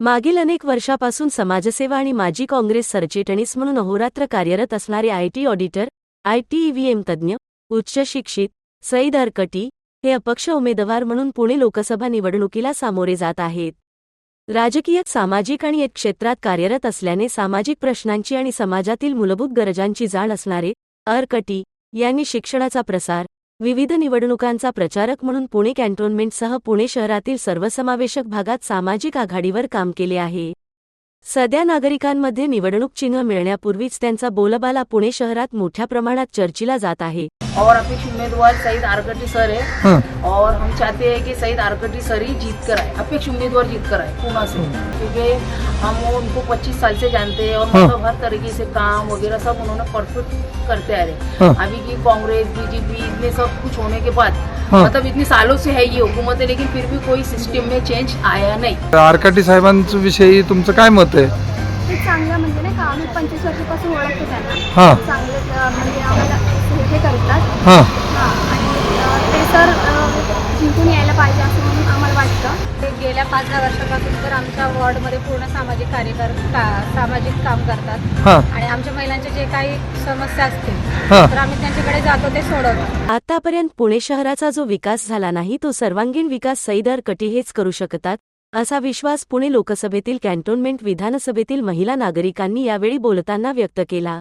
मागील अनेक वर्षापासून समाजसेवा आणि माजी काँग्रेस सरचिटणीस म्हणून अहोरात्र कार्यरत असणारे आयटी ऑडिटर आयटी ईव्हीएम तज्ज्ञ उच्च शिक्षित सईद अरकटी हे अपक्ष उमेदवार म्हणून पुणे लोकसभा निवडणुकीला सामोरे जात आहेत. राजकीय सामाजिक आणि एक क्षेत्रात कार्यरत असल्याने सामाजिक प्रश्नांची आणि समाजातील मूलभूत गरजांची जाण असणारे अरकटी यांनी शिक्षणाचा प्रसार विविध निवडणुकांचा प्रचारक म्हणून पुणे कॅन्टोन्मेंटसह पुणे शहरातील सर्वसमावेशक भागात सामाजिक आघाडीवर काम केले आहे. सध्या नागरिकांमध्ये निवडणूक चिन्ह मिळण्यापूर्वीच त्यांचा बोलबाला पुणे शहरात मोठ्या प्रमाणात चर्चिला जात आहे और अपेक्ष उम्मीदवार सईद आरकटी सर है हाँ और हम चाहते हैं कि सईद आरकटी सर ही जीत कर आए अपेक्ष उम्मीदवार जीत कर आए पूना से क्योंकि हम उनको 25 साल से जानते हैं और हाँ। मतलब हर तरीके से काम वगैरह सब उन्होंने परफेक्ट करते आ रहे हाँ। अभी की कांग्रेस बीजेपी इतने सब कुछ होने के बाद। मतलब इतने सालों से है ये हुकूमत है लेकिन फिर भी कोई सिस्टम में चेंज आया नहीं। आरकाटी साहेबांच्या विषयी तुमचं काय मत आहे? ते चांगलं म्हणजे नाही का आम्ही पंचवीस वर्षापासून ओळखतो त्यांना हां। चांगले अं, म्हणजे आम्हाला हे करतात. हां हां आणि अं, ते सर अं, जिंकून यायला पाहिजे असं म्हणून आम्हाला वाटतं ते गेल्या पाच दहा वर्षापासून तर आमच्या वॉर्डमध्ये पूर्ण सामाजिक कार्यकर का- सामाजिक काम करतात. हां. आणि आमच्या महिलांच्या जे काही समस्या असतील हां. तर आम्ही त्यांच्याकडे जातो ते सोडवतो आतापर्यंत पुणे शहराचा जो विकास झाला नाही तो सर्वांगीण विकास सईदर कटी हेच करू शकतात असा विश्वास पुणे लोकसभेतील कॅन्टोन्मेंट विधानसभेतील महिला नागरिकांनी यावेळी बोलताना व्यक्त केला.